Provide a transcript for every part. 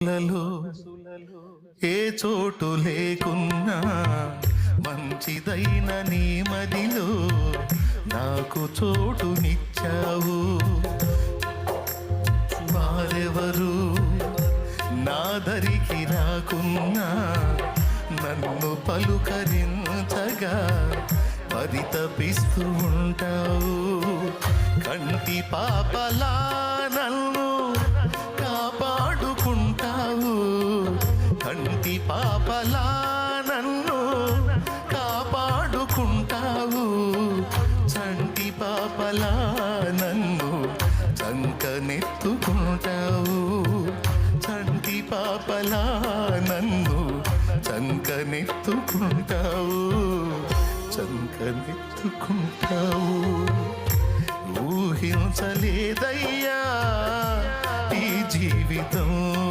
లలో ఏ చోటు లేకున్నా మంచిదైన నీ మదిలో నాకు చోటునిచ్చావు వారెవరు నా దరికి రాకున్నా నన్ను పలుకరించగా పరితపిస్తూ ఉంటావు. కంటి పాపలా పాపలా నన్ను కాపాడుకుంటావు. చంటి పాపలా నన్ను చంకనెత్తుకుంటావు. చంటి పాపలా నన్ను చంకనెత్తుకుంటావు. చంకనెత్తుకుంటావు. ఊహించలేదయ్యా ఈ జీవితం.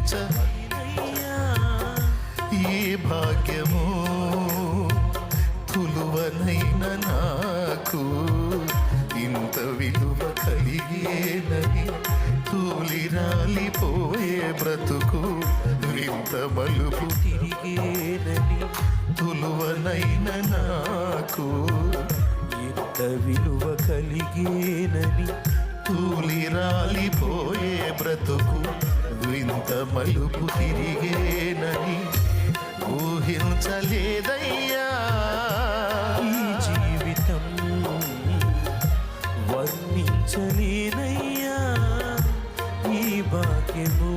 వర్ణించ ఈ భాగ్యము తులువనైన నాకు. ఇంత విలువ కలిగేనని తూలిరాలిపోయే బ్రతుకు వింత బలుపు తిరిగేనని తులువనైన నాకు. ఇంత విలువ కలిగేనని తూలి రాలిపోయే బ్రతుకు వింత మలుపు తిరిగేనని ఊహించలేదయ్యా. జీవితం వర్ణించలేదయ్యా. ఈ బాక్యము